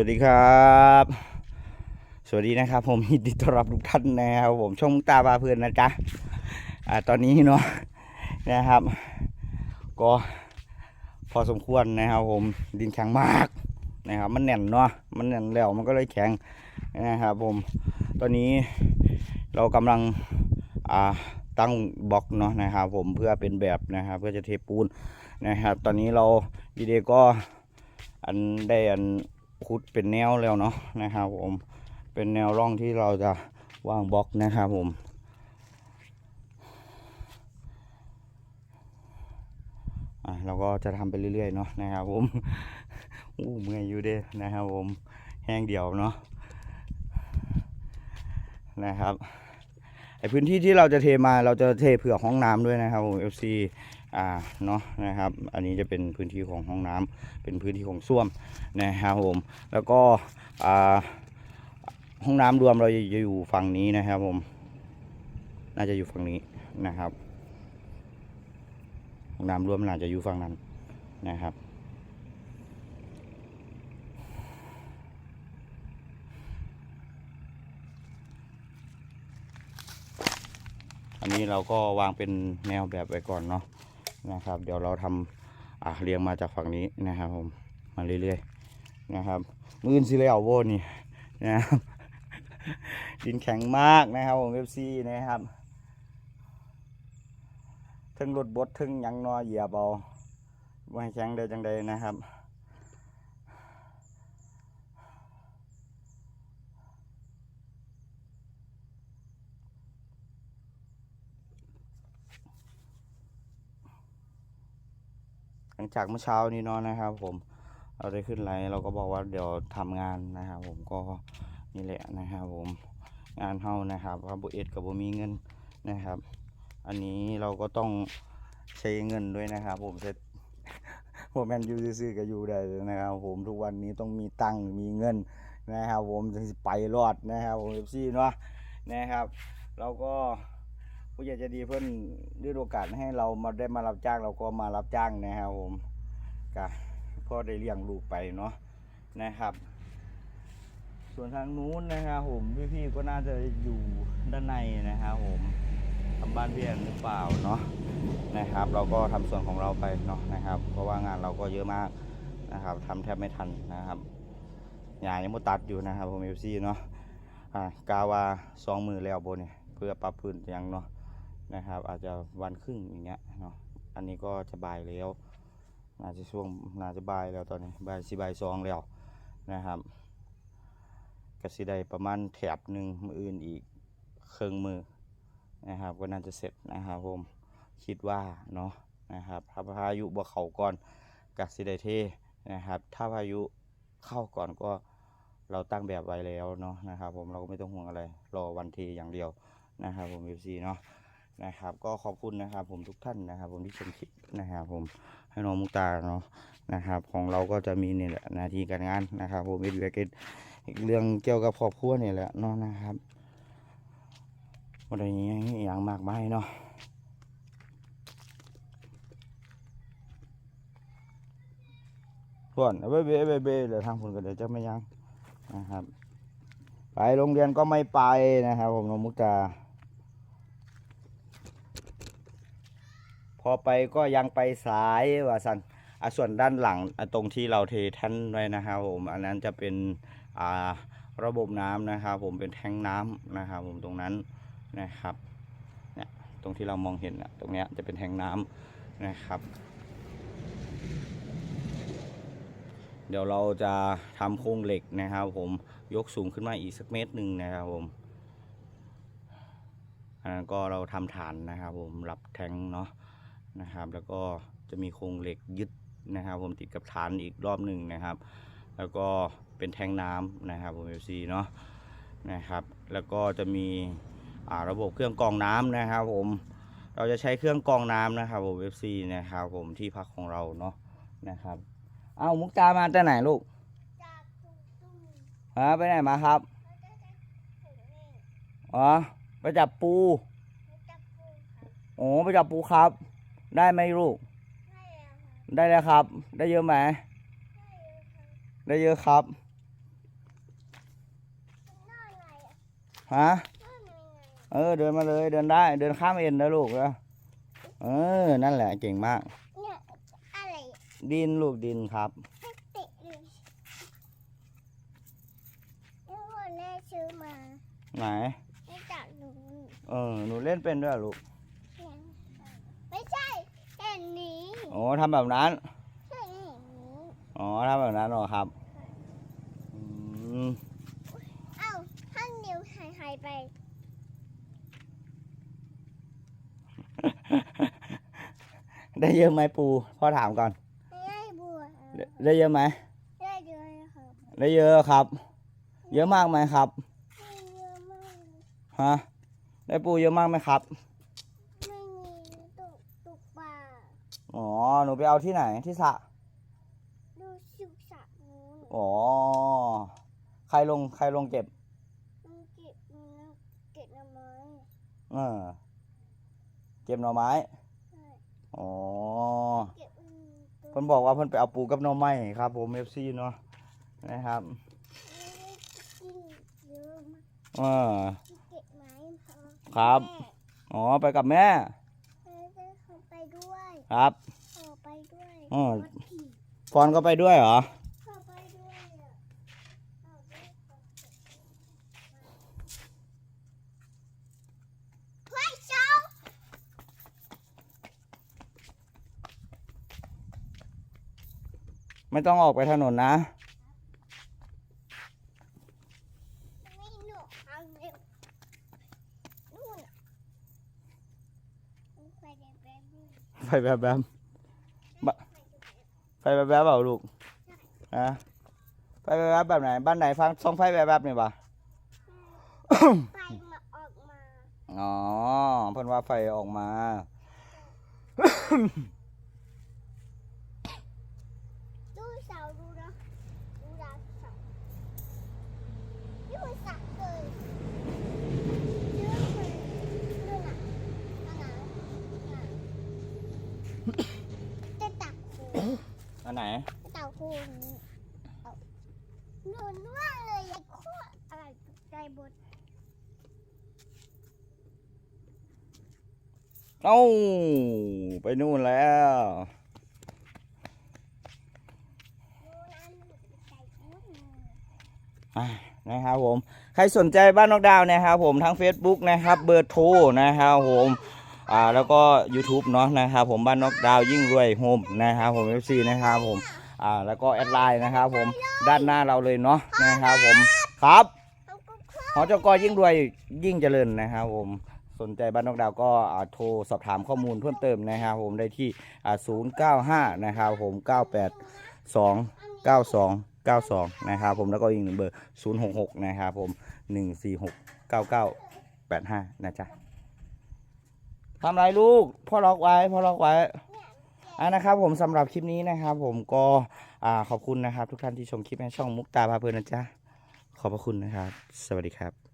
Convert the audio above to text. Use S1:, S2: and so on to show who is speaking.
S1: วัสดีครับ สวัสดีนะครับ ผมยินดีต้อนรับทุกท่านนะครับผมช่องตาบาเพื่อนนะจ๊ะอ่าตอนนี้เนาะนะครับ ก็พอสมควรนะครับ ผมดินแข็งมากนะครับ มันแน่นเนาะมันแน่นแล้วมันก็เลยแข็งนะครับ ผมตอนนี้เรากำลังอ่าตั้งบล็อกเนาะนะครับ ผมเพื่อเป็นแบบนะครับเพื่อจะเทปูนนะครับ ตอนนี้เราดีเดก็อันได้อัน ขุดเป็นแนวแล้วเนาะนะครับผมเป็นแนวร่องที่เราจะวางบล็อกนะครับผมเราก็จะทำไปเรื่อยๆเนาะนะครับผมอู้เมื่อยอยู่เด้นะครับผมแห้งเดียวเนาะนะครับไอพื้นที่ที่เราจะเทมาเราจะเทเผื่อห้องน้ำด้วยนะครับผม FC อ่าเนาะนะครับ อันนี้จะเป็นพื้นที่ของห้องน้ำเป็นพื้นที่ของส้วมนะครับผมแล้วก็อ่าห้องน้ำรวมเราจะอยู่ฝั่งนี้นะครับผมน่าจะอยู่ฝั่งนี้นะครับห้องน้ำรวมน่าจะอยู่ฝั่งนั้นนะครับอันนี้เราก็วางเป็นแนวแบบไว้ก่อนเนาะ นะครับ เดี๋ยวเราทำอ่าเรียงมาจากฝั่งนี้นะครับผมมาเรื่อยๆนะครับมือนสิแล้วโวนี่นะครับดินแข็งมากนะครับผมเอฟซีนะครับทึงรถบดทึงยังนอเหยียบเอาว่าให้แข็งได้จังใดนะครับ หลังจากเมื่อเช้านี้เนาะนะครับ ผมเราได้ขึ้นไลน์เราก็บอกว่าเดี๋ยวทำงานนะครับ ผมก็นี่แหละนะครับ ผมงานเฮานะครับครับบุเอ็ดกับบุมีเงินนะครับ อันนี้เราก็ต้องใช้เงินด้วยนะครับ ผมเสร็จผมแมนยูซื้อกับยูได้นะครับ ผมทุกวันนี้ต้องมีตังค์มีเงินนะครับ ผมถึงไปรอดนะครับผมเอฟซีเนาะนะครับ เราก็ ผู้ใหญ่ใจะดีเพื่อนด้วยโอกาสให้เรามาได้มารับจ้างเราก็มารับจ้างนะครับผมกะก็ได้เลี้ยงลูกไปเนาะนะครับ ส่วนทางนู้นนะครับผมพี่ๆก็น่าจะอยู่ด้านในนะครับผมทำบ้านเพี่อนหรือเปล่าเนาะนะครับ เราก็ทำส่วนของเราไปเนาะนะครับ เพราะว่างานเราก็เยอะมากนะครับทำแทบไม่ทันนะครับยายังไม่ตัดอยู่นะครับผมเอฟซีเนาะอ่ากาวาสองมือแล้วโบเนี่ยเพื่อปรับพื้นยังเนาะ นะครับ อาจจะวันครึ่งอย่างเงี้ยเนาะอันนี้ก็จะบ่ายแล้วน่าจะช่วงน่าจะบ่ายแล้วตอนนี้บ่ายสิบ่ายสองแล้วนะครับก็สิได้ประมาณแถบหนึ่งมืออื่นอีกเครื่องมือนะครับ ก็น่าจะเสร็จนะครับผมคิดว่าเนาะนะครับถ้าพายุบ่เขาก่อนก็สิได้เทนะครับ ถ้าพายุเข้าก่อนก็เราตั้งแบบไว้แล้วเนาะนะครับ ผมเราก็ไม่ต้องห่วงอะไรรอวันเทอย่างเดียวนะครับผมเอฟซีเนาะ นะครับ ก็ขอบคุณนะครับ ผมทุกท่านนะครับ ผมที่ชมคลิปนะครับ ผมให้น้องมุกตาเนาะนะครับ ของเราก็จะมีเนี่แหละหนาทีการงานนะครับ ผมอีกเรื่องอีกเรื่องเกี่ยวกับครอบครัวเนี่ยแหละเนาะนะครับอะไรอย่างเงี้อย่างมากมายเนาะส่วนเบเบเบเบเดี๋ยวทางคนก็เดี๋ยวจะไม่ยังนะครับ ไปโรงเรียนก็ไม่ไปนะครับ ผมน้องมุกตา อไปก็ยังไปสายว่าสันอะส่วนด้านหลังตรงที่เราเทแท่นไว้นะครับผมอันนั้นจะเป็นระบบน้ำนะครับผมเป็นแทงน้ำนะครับผมตรงนั้นนะครับเนี่ยตรงที่เรามองเห็นอะตรงนี้จะเป็นแทงน้ำนะครับ เดี๋ยวเราจะทำโครงเหล็กนะครับ ผมยกสูงขึ้นมาอีกสักเมตรหนึ่งนะครับผมอันนั้นก็เราทำฐานนะครับผมรับแทงเนาะ นะครับ แล้วก็จะมีโครงเหล็กยึดนะครับผมติดกับฐานอีกรอบหนึ่งนะครับ แล้วก็เป็นแทงน้ำนะครับผมเอฟซีเนาะนะครับ แล้วก็จะมีอ่าระบบเครื่องกรองน้ำนะครับผมเราจะใช้เครื่องกรองน้ำนะครับผมเอฟซีนะครับผมที่พักของเราเนาะนะครับเอามุกตามาแต่ไหนลูก
S2: จากตุ้มตุ้ม
S1: ฮะไปไหนมาครับ
S2: แล้วก็จะถึงนี่
S1: อ๋อไปจับปู
S2: แล้วจับปูครับ
S1: โอ้ไปจับปูครับ ได้ไหมลูก ได้แล้วครับ ได้เยอะไหม ได้เยอะครับ ฮะ เออ เดินมาเลย เดินได้ เดินข้ามเอ็นได้ลูกนะเออ นั่นแหละ เก่งมาก ดินลูกดินครับ
S2: แม่ซื้อ
S1: ไหน
S2: ไม่จากหนู
S1: เออ หนูเล่นเป็นด้วยลูก
S2: นี้
S1: โอ้ทำแบบนั้น
S2: ใช่นี่นี้
S1: อ๋อทำแบบนั้นเหรอครับอืม
S2: เอ้าท่านนิ้วหายหายไป
S1: ได้เยอะไหมปูพ่อถามก่อน
S2: ไม่ได้บัว
S1: ได้ได้เยอะไหม
S2: ได้เยอะครับ
S1: ได้เยอะครับ เยอะมากไหมครับ
S2: ไม่เยอะมาก
S1: ฮะ ได้ปูเยอะมากไหมครับ
S2: ไม่มีตุกตุกปลา
S1: อ๋อ หนูไปเอาที่ไหนที่สระ
S2: ดูสุกสระนู้น
S1: อ๋อ ใครลงใครลงเก็บ
S2: มันเก็บมันเก็บหน่อไม้
S1: เออ เก็บหน่อไม้
S2: ใช่
S1: อ๋อ
S2: เก็บอืมตัว
S1: เพิ่นบอกว่าเพิ่นไปเอาปูกับหน่อไม้ครับ ผมเอฟซีเนาะ นะครับ
S2: ไม่ได้กินเยอะมาก
S1: เออ
S2: เก็บไม้พอ
S1: ครับ
S2: แม่
S1: อ๋อ ไปกับแม่
S2: เออจะเขาไปด้วย
S1: ครับ
S2: ขอ ไปด้วย
S1: อืม
S2: รถขี่
S1: ฟอนก็ไปด้วยเหรอ
S2: ขอไปด้วยอะเอาด้วยเฮ้ยเจ้า
S1: ไม่ต้องออกไปถนนนะ
S2: ไม่หนูเอาเร็วนู่นอะไปเดี๋ยวไปดู
S1: ไฟแบบแบบบะไฟแบบแบบเปล่าลูกฮะไฟแบบแบบแบบไหน บ้านไหนฟังส่องไฟแบบแบบนี่ปะ
S2: ไฟมาออกมา
S1: อ๋อเพิ่นว่าไฟออกมา
S2: ดูเสาดูนะดูดาวเสานี่มันสักเลยเยอะเลยเรื่องอะอันไหนอะจะตักคู
S1: อันไหน
S2: จะตักคูนี้เอาหนุนว่าเลยไอ้โคตรอะไรใจบด
S1: เอ้าไปนู่นแล้ว
S2: ดูนั้นใจบด
S1: อะนะครับผม ใครสนใจบ้านนอกดาวน์นะครับผมทั้ง Facebook นะครับ เบอร์โทรนะครับผม อ่าแล้วก็ YouTube เนาะนะครับผมบ้านนอกดาวยิ่งรวยโฮมนะครับผม FC นะครับผมอ่าแล้วก็แอดไลน์นะครับผมด้านหน้าเราเลยเนาะนะครับผมครับ
S2: เอาก็ค
S1: หอจกยิ่งรวยยิ่งเจริญนะครับผมสนใจบ้านนอกดาวก็โทรสอบถามข้อมูลเพิ่มเติมนะครับผมได้ที่อ่า095 นะครับผม 982 92 92 นะครับผมแล้วก็อีกหนึ่งเบอร์ 066 นะครับผม 146 9985 นะจ๊ะ ทำไรลูก พ่อล็อกไว้พ่อล็อกไว้อ่านะครับ ผมสำหรับคลิปนี้นะครับ ผมก็อ่าขอบคุณนะครับ ทุกท่านที่ชมคลิปในช่องมุกตาพาเพลินนะจ๊ะขอบพระคุณนะครับ สวัสดีครับ